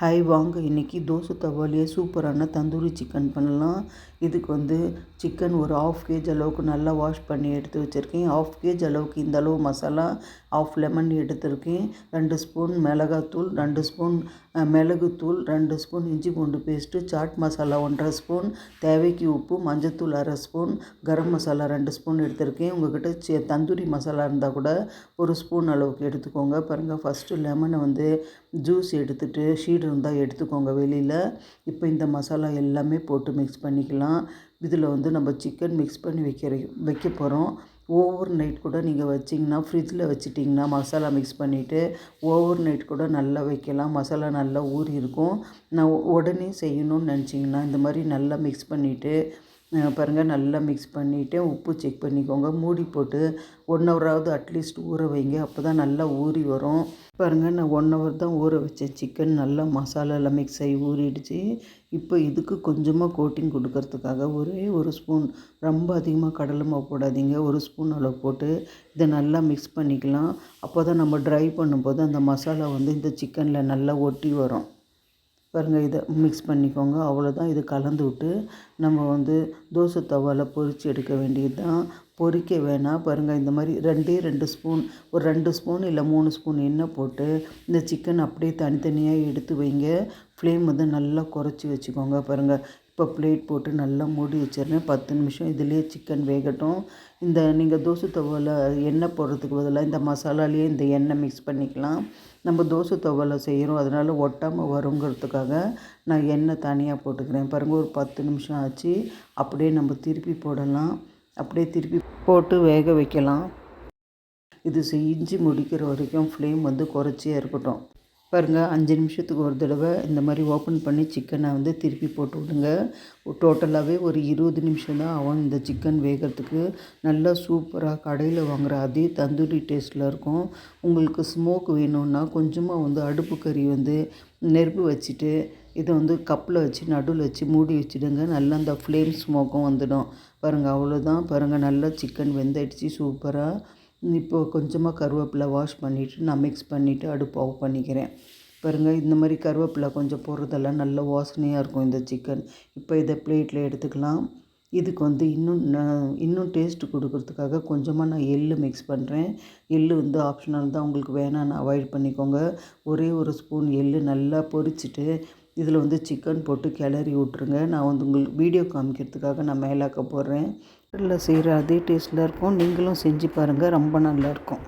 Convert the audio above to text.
Hi வாங்க இன்றைக்கி தோசை தவாலியே சூப்பரான தந்தூரி சிக்கன் பண்ணலாம். இதுக்கு வந்து சிக்கன் ஒரு ஆஃப் கேஜ் அளவுக்கு நல்லா வாஷ் பண்ணி எடுத்து வச்சுருக்கேன். ஆஃப் கேஜ் அளவுக்கு இந்த அளவு மசாலா ஆஃப் லெமன் எடுத்திருக்கேன். ரெண்டு ஸ்பூன் மிளகாத்தூள் ரெண்டு ஸ்பூன் மிளகுத்தூள் ரெண்டு ஸ்பூன் இஞ்சி பூண்டு பேஸ்ட்டு சாட் மசாலா ஒன்றரை ஸ்பூன் தேவைக்கு உப்பு மஞ்சத்தூள் அரை ஸ்பூன் கரம் மசாலா ரெண்டு ஸ்பூன் எடுத்திருக்கேன். உங்கள்கிட்ட சே தந்தூரி மசாலா இருந்தால் கூட ஒரு ஸ்பூன் அளவுக்கு எடுத்துக்கோங்க. பாருங்கள் ஃபஸ்ட்டு லெமனை வந்து ஜூஸ் எடுத்துகிட்டு ஷீட் இருந்தால் எடுத்துக்கோங்க. வெளியில் இப்போ இந்த மசாலா எல்லாமே போட்டு மிக்ஸ் பண்ணிக்கலாம். இதில் வந்து நம்ம சிக்கன் மிக்ஸ் பண்ணி வைக்கிற வைக்க போகிறோம் ஓவர் நைட் கூட நீங்கள் வச்சிங்கன்னா ஃப்ரிட்ஜில் வச்சிட்டிங்கன்னா மசாலா மிக்ஸ் பண்ணிவிட்டு ஓவர் நைட் கூட நல்லா வைக்கலாம். மசாலா நல்லா ஊறி இருக்கும். நான் உடனே செய்யணும்னு நினச்சிங்கன்னா இந்த மாதிரி நல்லா மிக்ஸ் பண்ணிவிட்டு பாருங்கள் நல்லா மிக்ஸ் பண்ணிவிட்டு உப்பு செக் பண்ணிக்கோங்க. மூடி போட்டு ஒன் ஹவராவது அட்லீஸ்ட் ஊற வைங்க. அப்போ தான் நல்லா ஊறி வரும். பாருங்கள் நான் ஒன் ஹவர் தான் ஊற வச்சேன். சிக்கன் நல்லா மசாலாவில் மிக்ஸ் ஆகி ஊறிடுச்சு. இப்போ இதுக்கு கொஞ்சமாக கோட்டிங் கொடுக்கறதுக்காக ஒரே ஒரு ஸ்பூன் ரொம்ப அதிகமாக கடலை மாவு போடாதீங்க. ஒரு ஸ்பூன் அளவு போட்டு இதை நல்லா மிக்ஸ் பண்ணிக்கலாம். அப்போ தான் நம்ம ட்ரை பண்ணும்போது அந்த மசாலா வந்து இந்த சிக்கனில் நல்லா ஒட்டி வரும். பாருங்கள் இதை மிக்ஸ் பண்ணிக்கோங்க. அவ்வளோதான் இது கலந்து விட்டு நம்ம வந்து தோசை தவாவில் பொரித்து எடுக்க வேண்டியது தான் பொறிக்க வேணாம். பாருங்கள் இந்த மாதிரி ரெண்டே ரெண்டு ஸ்பூன் ஒரு ரெண்டு ஸ்பூன் இல்லை மூணு ஸ்பூன் எண்ணெய் போட்டு இந்த சிக்கன் அப்படியே தனித்தனியாக எடுத்து வைங்க. ஃப்ளேம் வந்து நல்லா குறைச்சி வச்சுக்கோங்க. பாருங்கள் இப்போ பிளேட் போட்டு நல்லா மூடி வச்சிருந்தேன் பத்து நிமிஷம் இதுலேயே சிக்கன் வேகட்டும். இந்த நீங்கள் தோசை தவாவில் எண்ணெய் போடுறதுக்கு பதிலாக இந்த மசாலாலேயே இந்த எண்ணெய் மிக்ஸ் பண்ணிக்கலாம். நம்ம தோசை தவாவில் செய்கிறோம் அதனால் ஒட்டாமல் வருங்கிறதுக்காக நான் எண்ணெய் தனியாக போட்டுக்கிறேன். பாருங்கள் ஒரு பத்து நிமிஷம் ஆச்சு. அப்படியே நம்ம திருப்பி போடலாம். அப்படியே திருப்பி போட்டு வேக வைக்கலாம். இது செஞ்சு முடிக்கிற வரைக்கும் ஃப்ளேம் வந்து குறைச்சியே இருக்கட்டும். பாருங்கள் அஞ்சு நிமிஷத்துக்கு ஒரு தடவை இந்த மாதிரி ஓப்பன் பண்ணி சிக்கனை வந்து திருப்பி போட்டு விடுங்க. டோட்டலாகவே ஒரு இருபது நிமிஷம் தான் ஆகும் இந்த சிக்கன் வேகிறதுக்கு. நல்லா சூப்பராக கடையில் வாங்குகிற அதே தந்தூரி டேஸ்ட்டில் இருக்கும். உங்களுக்கு ஸ்மோக் வேணும்னா கொஞ்சமாக வந்து அடுப்பு கறி வந்து நெருப்பு வச்சுட்டு இதை வந்து கப்பில் வச்சு நடுவில் வச்சு மூடி வச்சுடுங்க. நல்லா அந்த ஃப்ளேம் ஸ்மோக்கும் வந்துடும். பாருங்கள் அவ்வளோதான் பாருங்கள் நல்லா சிக்கன் வெந்தாயிடுச்சு சூப்பராக இப்போது கொஞ்சமாக கருவேப்பிலை வாஷ் பண்ணிவிட்டு நான் மிக்ஸ் பண்ணிவிட்டு அடுப்பு ஆஃப் பண்ணிக்கிறேன். பாருங்கள் இந்த மாதிரி கருவேப்பிலை கொஞ்சம் போடுறதெல்லாம் நல்ல வாசனையாக இருக்கும் இந்த சிக்கன் இப்போ இதை பிளேட்டில் எடுத்துக்கலாம். இதுக்கு வந்து இன்னும் இன்னும் டேஸ்ட்டு கொடுக்கறதுக்காக கொஞ்சமாக நான் எள்ளு மிக்ஸ் பண்ணுறேன் எள்ளு வந்து ஆப்ஷனல் தான் உங்களுக்கு வேணான்னு அவாய்ட் பண்ணிக்கோங்க. ஒரே ஒரு ஸ்பூன் எள்ளு நல்லா பொரிச்சிட்டு இதில் வந்து சிக்கன் போட்டு கிளறி விட்ருங்க நான் வந்து உங்களுக்கு வீடியோ காமிக்கிறதுக்காக நான் மேலாக்க போடுறேன். இல்லை செய்கிற அதே டேஸ்ட்டில் இருக்கும். நீங்களும் செஞ்சு பாருங்கள் ரொம்ப நல்லாயிருக்கும்